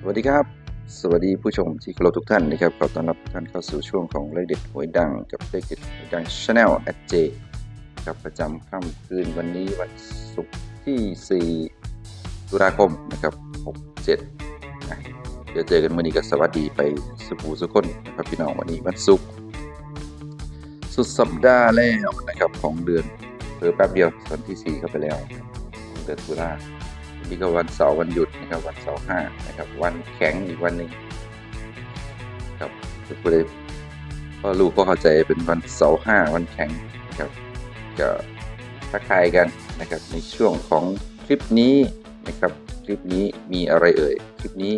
สวัสดีครับ สวัสดีผู้ชมที่เคารพทุกท่านนะครับขอต้อนรับทุกท่านเข้าสู่ช่วงของเลขเด็ดหวยดังกับเลขเด็ดหวยดังชาแนลแอดเจกับประจำค่ำคืนวันนี้วันศุกร์ที่ 4 ตุลาคมนะครับ 67นะเดี๋ยวเจอกันวันนี้ก็สวัสดีไปสุภูสุคนนะครับพี่น้องวันนี้วันศุกร์สุดสัปดาห์แล้วนะครับของเดือนเพิ่แป๊บเดียววันที่ 4 เข้าไปแล้วของเดือนตุลาวัน นี้ก็วันเสาร์วันหยุดนะครับวันเสาร์ห้านะครับ วันแข็งอีกวันหนึ่งครับทุกคนเลยก็ลูกก็เข้าใจเป็นวันเสาร์ห้าวันแข็งนะครับก็ทักทายกันนะครับในช่วงของคลิปนี้นะครับ คลิปนี้มีอะไรเอ่ยคลิปนี้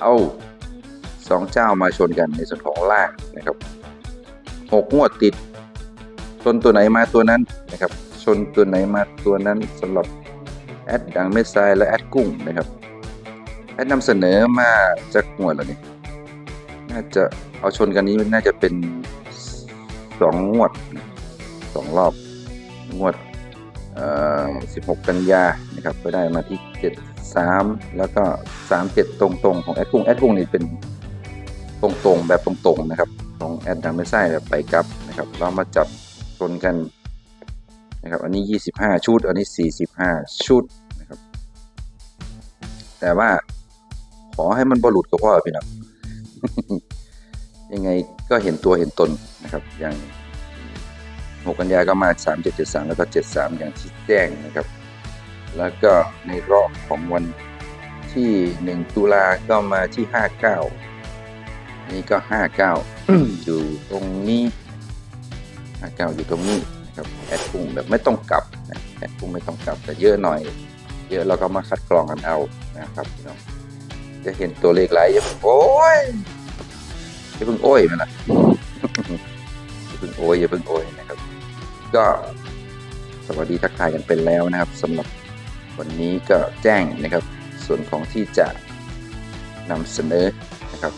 เอาสองเจ้ามาชนกันในส่วนของล่างนะครับหกงวดติดชนตัวไหนมาตัวนั้นนะครับ ชนตัวไหนมาตัวนั้นสำหรับ แอดดังเม็ดทรายและแอดกุ้งนะครับแอดนำเสนอมาจากหมวดแล้วนี่น่าจะเอาชนกันนี้น่าจะเป็นสองงวดสองรอบงวดเอ่อ16 กันยานะครับไปได้มาที่ 73 แล้วก็ 37 ตรงๆ ของแอดกุ้งแอดกุ้งนี่เป็นตรงๆ แบบตรงๆ นะครับ ของแอดดังไม่ใช่แบบไปกลับนะครับเรามาจับชนกัน นะครับ อันนี้ 25 ชุด อันนี้ 45 ชุดนะครับ แต่ว่าขอให้มันบหลุดก็พอพี่น้องยังไงก็เห็นตัวเห็นตนนะครับ อย่าง 6 กันยาก็มา 3773 แล้วก็ 73 อย่างที่แจ้งนะครับ แล้วก็ในรอบของวันที่ 1 ตุลาก็มาที่ 59 นี่ก็ 59 อยู่ตรงนี้ 59 อยู่ตรงนี้ ครับแอดกุ้งแบบไม่ต้องกลับนะแอดกุ้งไม่ต้องกลับแต่เยอะหน่อย เยอะเราก็มาคัดกรองกันเอานะครับพี่น้องจะเห็นตัวเลขหลายอย่าเพิ่งโอ้ยอย่าเพิ่งโอ้ยมันละอย่าเพิ่งโอ้ยอย่าเพิ่งโอ้ยนะครับ ก็สวัสดีทักทายกันเป็นแล้วนะครับสำหรับวันนี้ก็แจ้งนะครับ ส่วนของที่จะนำเสนอนะครับ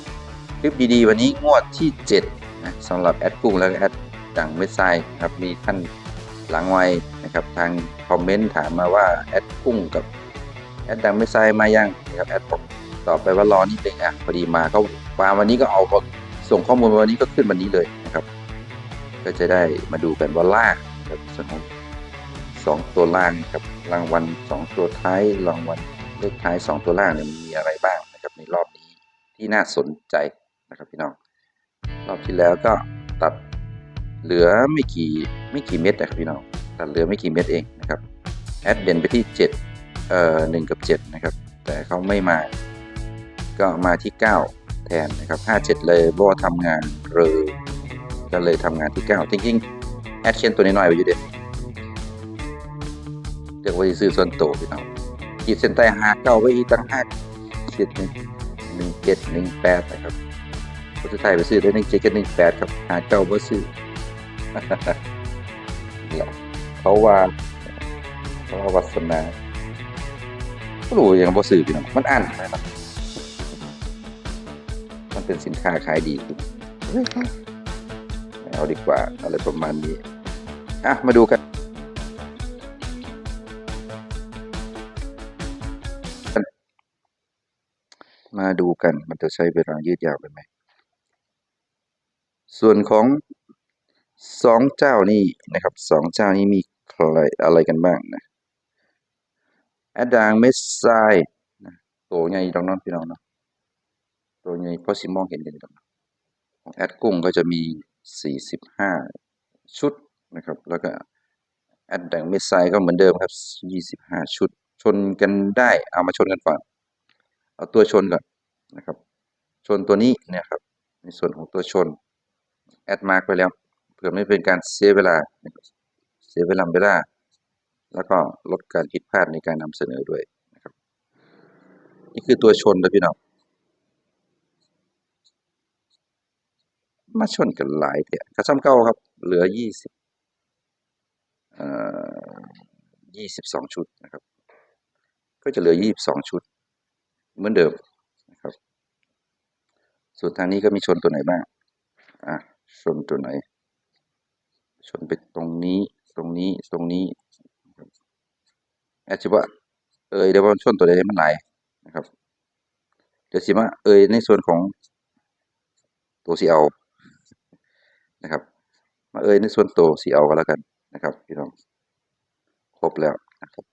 คลิปดีๆ วันนี้งวดที่7นะสำหรับแอดกุ้งและแอด ดังไม่ทรายครับมีท่านหลังไวนะครับทางคอมเมนต์ถามมาว่าแอดกุ้งกับแอดดังไม่ทรายมายังนะครับแอดบอกตอบไปว่ารอนิดนึงอะพอดีมาก็มาวันนี้ก็เอาส่งข้อมูลวันนี้ก็ขึ้นวันนี้เลยนะครับ ก็จะได้มาดูกันว่าล่าครับส่วนของสองตัวล่างครับรางวัลสองตัวท้ายรางวัลเลขท้ายสองตัวล่างเนี่ยมันมีอะไรบ้างนะครับในรอบนี้ที่น่าสนใจนะครับพี่น้องรอบที่แล้วก็ตัด เหลือไม่กี่ไม่กี่เม็ดนะครับพี่น้องตัดเหลือไม่กี่เม็ดเองนะครับแอดเด่นไปที่7เอ่อ1กับ 7 นะครับ แต่เขาไม่มา ก็มาที่ 9 แทนนะครับ 57 เลยบ่ทำงานเรอก็เลยทำงานที่ 9 จริงๆแอดเขียนตัวน้อยๆไว้อยู่เด็ดเรียกว่าซื้อส่วนโตวพี่น้องขีดเส้นใต้หาเก้าไว้อีกตั้งห้าขีดหนึ่งหนึ่งเจ็ดหนึ่งแปดนะครับคนสุดท้ายไปซื้อได้หนึ่งเจ็ดกับหนึ่งแปดครับหาเก้าบ่ซื้อ เขาว่าเขาว่าวัสนาก็รู้อย่างบ่ซื้อพี่น้องมันอ่านะไรนะมันเป็นสินค้าขายดีเอาดีกว่าอะไรประมาณนี้อะมาดูกันมาดูกันมันจะใช้เวลายืดยาวไปไหม ส่วนของ สองเจ้านี้นะครับสองเจ้านี้มีใครอะไรกันบ้างนะแอดดางเมสไซตัวใหญ่ตรงนั้นพี่น้องเนาะตัวใหญ่พอสิมองเห็นกันตรงนั้นของแอดกุ้งก็จะมีสี่สิบห้าชุดนะครับ แล้วก็แอดดังเมสไซก็เหมือนเดิมครับยี่สิบห้าชุด ชนกันได้ เอามาชนกันก่อนเอาตัวชนก่อนนะครับ ชนตัวนี้เนี่ยครับ ในส่วนของตัวชน แอดมาร์กไปแล้ว พื่อไม่เป็นการเสียเวลา เสียเวลาเวลา แล้วก็ลดการผิดพลาดในการนำเสนอด้วยนะครับ นี่คือตัวชนนะพี่น้องมาชนกันหลายเถอะกระซ้ำเก้าครับ เหลือยี่สิบยี่สิบสองชุดนะครับ ก็จะเหลือยี่สิบสองชุด เหมือนเดิมนะครับ ส่วนทางนี้ก็มีชนตัวไหนบ้างอะชนตัวไหน ชนไปตรงนี้ ตรงนี้ ตรงนี้อาจจะว่า เออเดี๋ยวมันชนตัวใดมันไหลนะครับ เดี๋ยวสิมาเอยในส่วนของตัวสีเอานะครับ มาเอยในส่วนตัวสีเอาก็แล้วกันนะครับพี่น้องครบแล้วนะครับ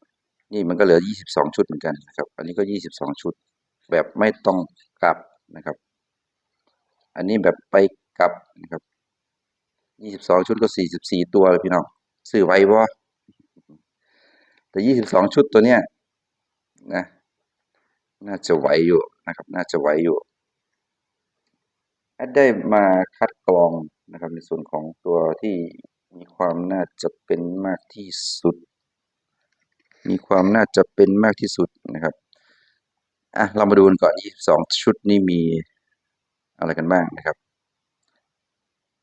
นี่มันก็เหลือ 22 ชุดเหมือนกันนะครับ อันนี้ก็ 22 ชุด แบบไม่ต้องกลับนะครับ อันนี้แบบไปกลับนะครับ 22ชุดก็44ตัวเลยพี่น้องซื้อไว้บ่แต่22ชุดตัวเนี้ยนะน่าจะไหวอยู่นะครับ น่าจะไหวอยู่แอดได้มาคัดกรองนะครับ ในส่วนของตัวที่มีความน่าจะเป็นมากที่สุด มีความน่าจะเป็นมากที่สุดนะครับอะเรามาดูกันก่อน22ชุดนี้มีอะไรกันบ้างนะครับ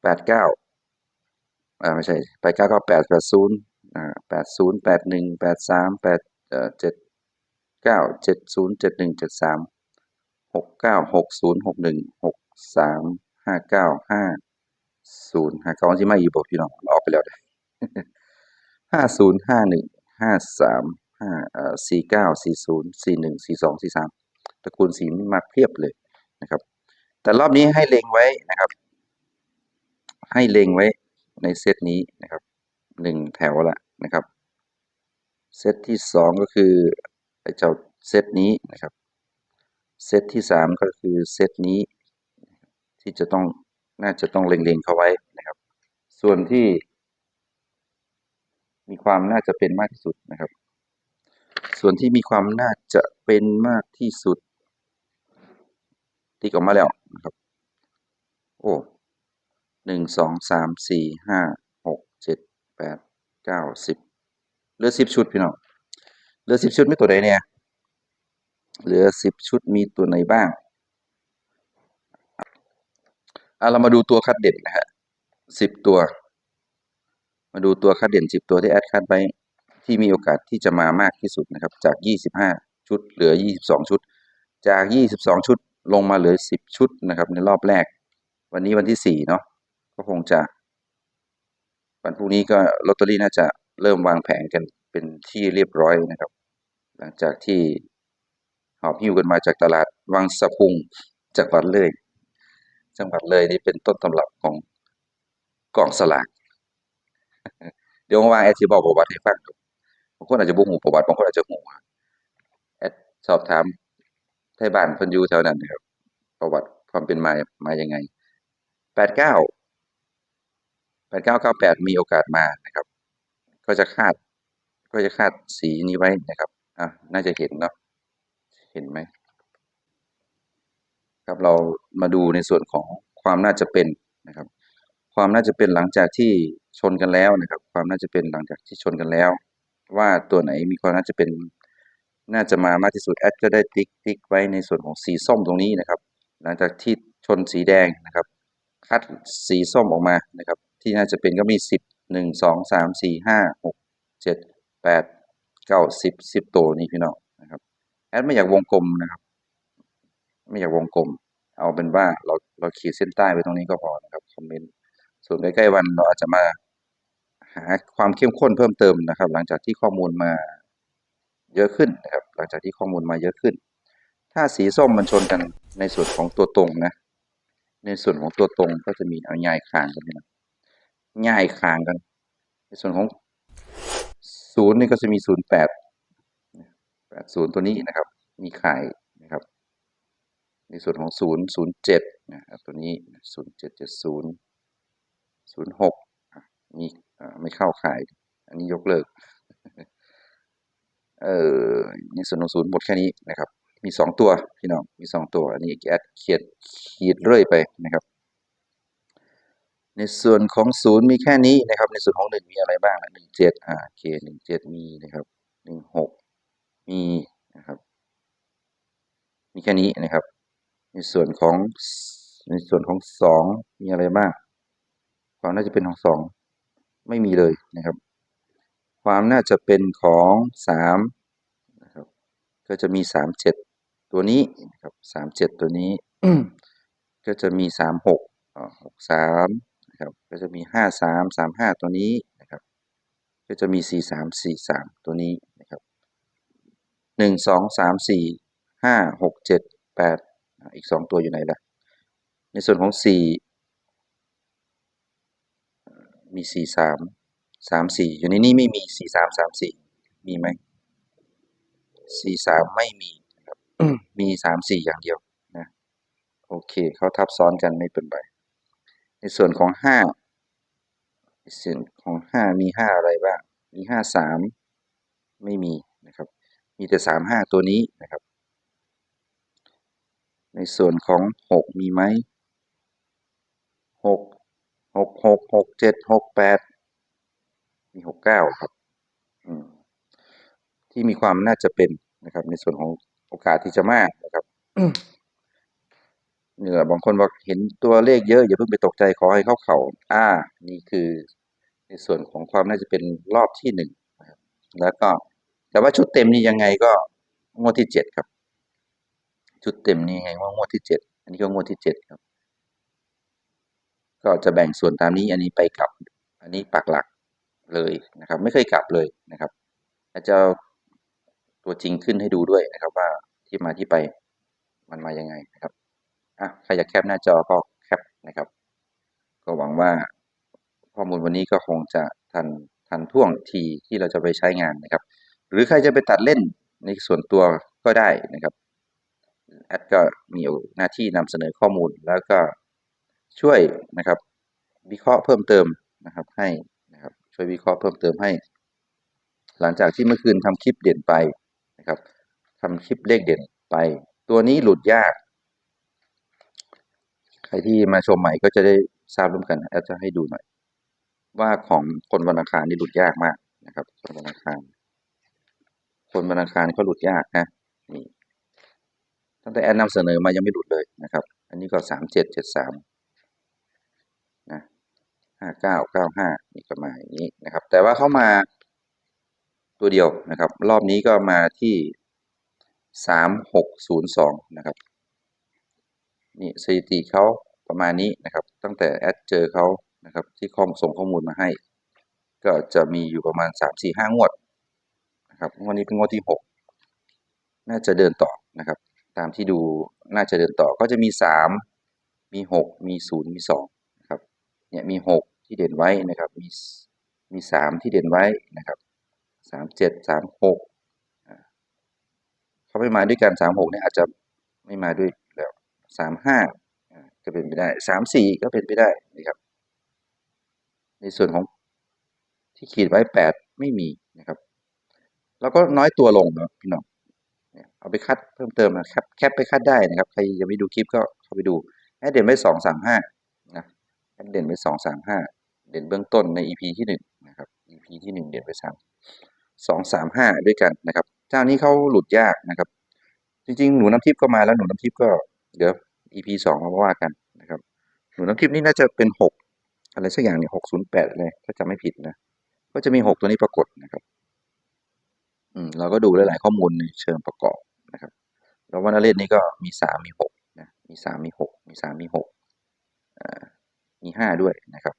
89 อ่าไม่ใช่ไปเก้าเก้าแปดแปดศูนย์อ่าแปดศูนย์แปดหนึ่งแปดสามแปดเอ่อเจ็ดเก้าเจ็ดศูนย์เจ็ดหนึ่งเจ็ดสามหกเก้าหกศูนย์หกหนึ่งหกสามห้าเก้าห้าศูนย์ห้าเก้าที่ไม่อีบอกพี่น้องออกไปแล้วเด้ห้าศูนย์ห้าหนึ่งห้าสามห้าเอ่อสี่เก้าสี่ศูนย์สี่หนึ่งสี่สองสี่สามตระกูลสีมาเพียบเลยนะครับ แต่รอบนี้ให้เล็งไว้นะครับ ให้เล็งไว้ ในเซตนี้นะครับหนึ่งแถวละนะครับ เซตที่สองก็คือไอ้เจ้าเซตนี้นะครับ เซตที่สามก็คือเซตนี้ ที่จะต้องน่าจะต้องเล็งๆเข้าไว้นะครับ ส่วนที่ มีความน่าจะเป็นมากที่สุดนะครับ ส่วนที่มีความน่าจะเป็นมากที่สุด ติ๊กออกมาแล้วนะครับ โอ้ หนึ่งสองสามสี่ห้าหกเจ็ดแปดเก้าสิบเหลือสิบชุดพี่น้องเหลือสิบชุดมีตัวใดเนี่ยเหลือสิบชุดมีตัวไหนบ้างอะเรามาดูตัวคัดเด่นนะฮะสิบตัว มาดูตัวคัดเด่นสิบตัวที่แอดคัดไว้ที่มีโอกาสที่จะมามากที่สุดนะครับ จากยี่สิบห้าชุด เหลือยี่สิบสองชุด จากยี่สิบสองชุดลงมาเหลือสิบชุดนะครับ ในรอบแรก วันนี้วันที่สี่เนาะ ก็คงจะวันพรุ่งนี้ก็ลอตเตอรี่น่าจะเริ่มวางแผนกันเป็นที่เรียบร้อยนะครับ หลังจากที่หอบหิ้วกันมาจากตลาดวังสะพุงจังหวัดเลย จังหวัดเลยนี่เป็นต้นตำรับของกล่องสลากเดี๋ยวว่างแอดสิบอกประวัติให้ฟังบางคนอาจจะบ่ฮู้ประวัติบางคนอาจจะฮู้แอดสอบถามไทยบ้านพิ่นยูแถวนั้นนะครับ ประวัติความเป็นมามายังไง 89 8998 มีโอกาสมานะครับ ก็จะคาดก็จะคาดสีนี้ไว้นะครับอะน่าจะเห็นเนาะเห็นไหมครับเรามาดูในส่วนของความน่าจะเป็นนะครับ ความน่าจะเป็นหลังจากที่ชนกันแล้วนะครับ ความน่าจะเป็นหลังจากที่ชนกันแล้ว ว่าตัวไหนมีความน่าจะเป็นน่าจะมามากที่สุดแอดก็ได้ติ๊กติ๊กไว้ในส่วนของสีส้มตรงนี้นะครับ หลังจากที่ชนสีแดงนะครับ คัดสีส้มออกมานะครับ ที่น่าจะเป็นก็มีสิบหนึ่งสองสามสี่ห้าหกเจ็ดแปดเก้าสิบสิบตัวนี่พี่น้องนะครับแอดไม่อยากวงกลมนะครับ ไม่อยากวงกลม เอาเป็นว่าเราเราขีดเส้นใต้ไว้ตรงนี้ก็พอนะครับคอมเมนต์ส่วนใกล้ๆวันเราอาจจะมาหาความเข้มข้นเพิ่มเติมนะครับ หลังจากที่ข้อมูลมาเยอะขึ้นนะครับ หลังจากที่ข้อมูลมาเยอะขึ้น ถ้าสีส้มมันชนกันในส่วนของตัวตรงนะ ในส่วนของตัวตรงก็จะมีเอาง่ายคางกันนะ ง่ายคางกัน ในส่วนของศูนย์นี่ก็จะมีศูนย์แปดแปดศูนย์ตัวนี้นะครับ มีขายนะครับ ในส่วนของศูนย์ศูนย์เจ็ดนะครับตัวนี้ศูนย์เจ็ดเจ็ดศูนย์ศูนย์หกมีไม่เข้าขาย อันนี้ยกเลิก เออในส่วนของศูนย์หมดแค่นี้นะครับ มีสองตัวพี่น้อง มีสองตัว อันนี้แอดเขียดขีดเรื่อยไปนะครับ ในส่วนของศูนย์มีแค่นี้นะครับ ในส่วนของหนึ่งมีอะไรบ้างหนึ่งเจ็ดอ่าโอเคหนึ่งเจ็ดมีนะครับหนึ่งหกมีนะครับ มีแค่นี้นะครับ ในส่วนของในส่วนของสองมีอะไรบ้างความน่าจะเป็นของสองไม่มีเลยนะครับ ความน่าจะเป็นของสามนะครับก็จะมีสามเจ็ดตัวนี้นะครับสามเจ็ดตัวนี้ ก็จะมีสามหกหกสาม นะครับก็จะมีห้าสามสามห้าตัวนี้นะครับก็จะมีสี่สามสี่สามตัวนี้นะครับหนึ่งสองสามสี่ห้าหกเจ็ดแปดอะอีกสองตัวอยู่ไหนล่ะ ในส่วนของสี่มีสี่สามสามสี่อยู่ในนี้ไม่มีสี่สามสามสี่มีไหมสี่สามไม่มีนะครับมีสามสี่อย่างเดียวนะโอเคเขาทับซ้อนกันไม่เป็นไร ในส่วนของห้าในส่วนของห้ามีห้าอะไรบ้าง มีห้าสามไม่มีนะครับ มีแต่สามห้าตัวนี้นะครับ ในส่วนของหกมีไหมหกหกหกหกเจ็ดหกแปดมีหกเก้าครับที่มีความน่าจะเป็นนะครับ ในส่วนของโอกาสที่จะมากนะครับ เหนือบางคนบอกเห็นตัวเลขเยอะอย่าเพิ่งไปตกใจขอให้เข้าเขาอ่า นี่คือในส่วนของความน่าจะเป็นรอบที่หนึ่งนะครับแล้วก็แต่ว่าชุดเต็มนี่ยังไงก็งวดที่เจ็ดครับ ชุดเต็มนี่ยังไงว่างวดที่เจ็ดอันนี้ก็งวดที่เจ็ดครับ ก็จะแบ่งส่วนตามนี้อันนี้ไปกลับ อันนี้ปักหลักเลยนะครับ ไม่เคยกลับเลยนะครับอาจจะตัวจริงขึ้นให้ดูด้วยนะครับว่าที่มาที่ไปมันมายังไงนะครับ อะใครอยากแคปหน้าจอก็แคปนะครับ ก็หวังว่าข้อมูลวันนี้ก็คงจะทันทันท่วงทีที่เราจะไปใช้งานนะครับ หรือใครจะไปตัดเล่นในส่วนตัวก็ได้นะครับแอดก็มีหน้าที่นำเสนอข้อมูลแล้วก็ช่วยนะครับ วิเคราะห์เพิ่มเติมนะครับให้นะครับช่วยวิเคราะห์เพิ่มเติมให้ หลังจากที่เมื่อคืนทำคลิปเด่นไปนะครับทำคลิปเลขเด่นไป ตัวนี้หลุดยาก ใครที่มาชมใหม่ก็จะได้ทราบร่วมกันแอดจะให้ดูหน่อย ว่าของคนวันอังคารนี่หลุดยากมากนะครับคนวันอังคาร คนวันอังคารเขาหลุดยากนะนี่ตั้งแต่แอดนำเสนอมายังไม่หลุดเลยนะครับ อันนี้ก็สามเจ็ดเจ็ดสามนะห้าเก้าเก้าห้านี่ก็มาอย่างนี้นะครับ แต่ว่าเข้ามาตัวเดียวนะครับ รอบนี้ก็มาที่สามหกศูนย์สองนะครับ นี่สถิติเขาประมาณนี้นะครับ ตั้งแต่แอดเจอเขานะครับที่ข้อมส่งข้อมูลมาให้ ก็จะมีอยู่ประมาณสามสี่ห้างวดนะครับงวดนี้เป็นงวดที่หกน่าจะเดินต่อนะครับ ตามที่ดูน่าจะเดินต่อก็จะมีสามมีหกมีศูนย์มีสองนะครับเนี่ยมีหกที่เด่นไว้นะครับ มีมีสามที่เด่นไว้นะครับสามเจ็ดสามหกเขาไม่มาด้วยกันสามหกเนี่ยอาจจะไม่มาด้วย สามห้าก็เป็นไปได้สามสี่ก็เป็นไปได้นะครับ ในส่วนของที่ขีดไว้แปดไม่มีนะครับ แล้วก็น้อยตัวลงนะพี่น้องเอาไปคัดเพิ่มเติมนะแคปแคปไปคัดได้นะครับ ใครยังไม่ดูคลิปก็เข้าไปดูให้เด่นไว้สองสามห้านะให้เด่นไว้สองสามห้าเด่นเบื้องต้นใน EP ที่หนึ่งนะครับ EP ที่หนึ่งเด่นไว้สามสองสามห้าด้วยกันนะครับ เจ้านี้เขาหลุดยากนะครับ จริงๆ หนูน้ำทิพย์ก็มาแล้วหนูน้ำทิพย์ก็ เดี๋ยว EP สองมาว่ากันนะครับหนูน้ำทิพย์นี่น่าจะเป็นหกอะไรสักอย่างเนี่ยหกศูนย์แปดเลยถ้าจำไม่ผิดนะก็จะมีหกตัวนี้ปรากฏนะครับ อืมเราก็ดูหลาย ๆ ข้อมูลในเชิงประกอบนะครับแล้ววันนเรศนี่ก็มีสามมีหกนะมีสามมีหกมีสามมีหกอ่ามีห้าด้วยนะครับ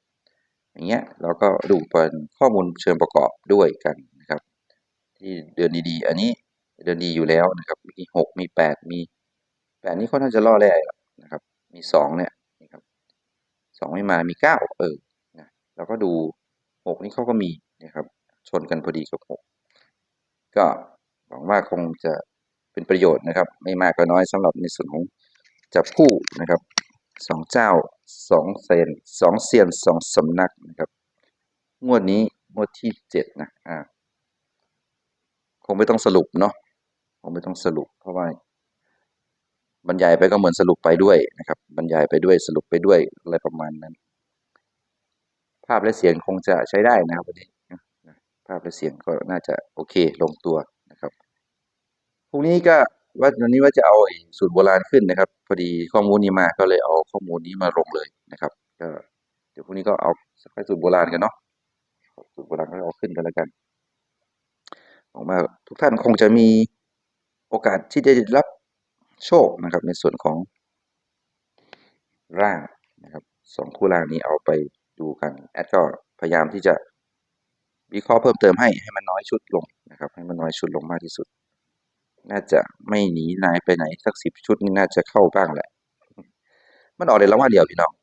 อย่างเงี้ยเราก็ดูเป็นข้อมูลเชิงประกอบด้วยกันนะครับ ที่เดือนดีๆ อันนี้เดือนดีอยู่แล้วนะครับ มีหกมีแปดมี แปดนี้ค่อนข้างจะล่อแร่นะครับ มีสองเนี่ยนะครับสองไม่มามีเก้าเออนะเราก็ดูหกนี่เขาก็มีนะครับชนกันพอดีกับหกก็หวังว่าคงจะเป็นประโยชน์นะครับ ไม่มากก็น้อยสำหรับในส่วนของจับคู่นะครับสองเจ้าสองเซนสองเซียนสองสำนักนะครับ งวดนี้งวดที่เจ็ดนะอ่าคงไม่ต้องสรุปเนาะคงไม่ต้องสรุปเพราะว่า บรรยายไปก็เหมือนสรุปไปด้วยนะครับ บรรยายไปด้วยสรุปไปด้วยอะไรประมาณนั้น ภาพและเสียงคงจะใช้ได้นะครับวันนี้ภาพและเสียงก็น่าจะโอเคลงตัวนะครับพรุ่งนี้ก็ว่าวันนี้ว่าจะเอาสูตรโบราณขึ้นนะครับ พอดีข้อมูลนี้มาก็เลยเอาข้อมูลนี้มาลงเลยนะครับ ก็เดี๋ยวพรุ่งนี้ก็เอาสักสูตรโบราณกันเนาะสูตรโบราณก็เอาขึ้นกันแล้วกันหวังว่าทุกท่านคงจะมีโอกาสที่จะรับ โชคนะครับ ในส่วนของร่างนะครับสองคู่ร่างนี้เอาไปดูกันแอดก็พยายามที่จะวิเคราะห์เพิ่มเติมให้ให้มันน้อยชุดลงนะครับ ให้มันน้อยชุดลงมากที่สุด น่าจะไม่หนีนายไปไหนสักสิบชุดนี่น่าจะเข้าบ้างแหละ มันออกเลยรางวัลเดียวพี่น้อง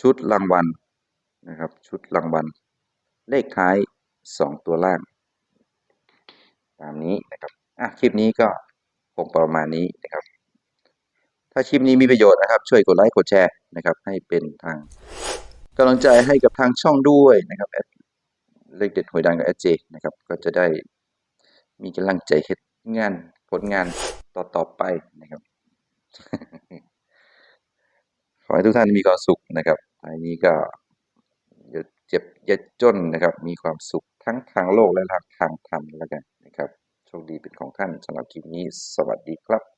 ชุดรางวัลนะครับ ชุดรางวัลเลขท้ายสองตัวล่าง ตามนี้นะครับอะคลิปนี้ก็ คงประมาณนี้นะครับ ถ้าคลิปนี้มีประโยชน์นะครับ ช่วยกดไลค์กดแชร์นะครับ ให้เป็นทางกำลังใจให้กับทางช่องด้วยนะครับเลขเด็ดหวยดังกับแอเจนะครับ ก็จะได้มีกำลังใจเฮ็ดงานผลงานต่อๆไปนะครับ ขอให้ทุกท่านมีความสุขนะครับท้ายนี้ก็อย่าเจ็บอย่าจนนะครับ มีความสุขทั้งทางโลกและทางธรรมแล้วกันนะครับ โชคดีเป็นของท่านสำหรับคลิปนี้ สวัสดีครับ